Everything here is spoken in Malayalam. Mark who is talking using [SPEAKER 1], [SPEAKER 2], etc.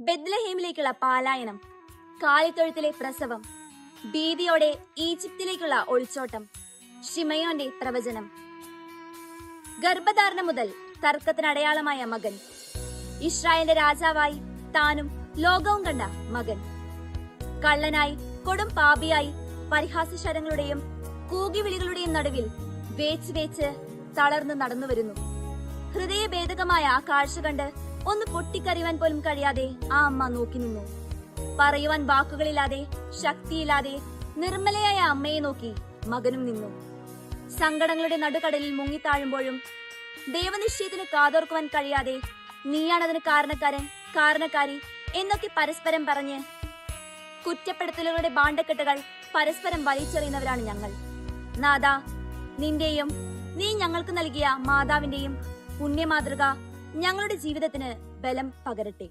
[SPEAKER 1] ബെദ്ലഹേമിലേക്കുള്ള പാലായനം കാലിത്തൊഴുത്തിലെ പ്രസവം ഭീതിയോടെ ഈജിപ്തിലേക്കുള്ള ഒളിച്ചോട്ടം ഷിമയോന്റെ പ്രവചനം. ഗർഭധാരണ മുതൽ തർക്കത്തിനടയാളമായ മകൻ. ഇസ്രായേലിന്റെ രാജാവായി താനും ലോകവും കണ്ട മകൻ. കള്ളനായി കൊടും പാപിയായി പരിഹാസശരങ്ങളുടെയും കൂകിവിളികളുടെയും നടുവിൽ വേച്ച് വേച്ച് തളർന്ന് നടന്നുവരുന്നു. ഹൃദയഭേദകമായ ആ കാഴ്ച കണ്ട് ഒന്ന് പൊട്ടിക്കറിയുവാൻ പോലും കഴിയാതെ ആ അമ്മ നോക്കി നിന്നു. പറയുവാൻ വാക്കുകളില്ലാതെ ശക്തിയില്ലാതെ നിർമ്മലയായ അമ്മയെ നോക്കി മകനും നിന്നു. സങ്കടങ്ങളുടെ നടുക്കടലിൽ മുങ്ങിത്താഴുമ്പോഴും ദൈവനിശ്ചയത്തിന് കാതോർക്കുവാൻ കഴിയാതെ നീയാണതിന് കാരണക്കാരൻ കാരണക്കാരി എന്നൊക്കെ പരസ്പരം പറഞ്ഞ് കുറ്റപ്പെടുത്തലുകളുടെ ബാണ്ടക്കെട്ടുകൾ പരസ്പരം വലിച്ചെറിയുന്നവരാണ് ഞങ്ങൾ. നാദാ നിന്റെയും നീ ഞങ്ങൾക്ക് നൽകിയ മാതാവിന്റെയും പുണ്യമാതൃക ഞങ്ങളുടെ ജീവിതത്തിന് ബലം പകരട്ടെ.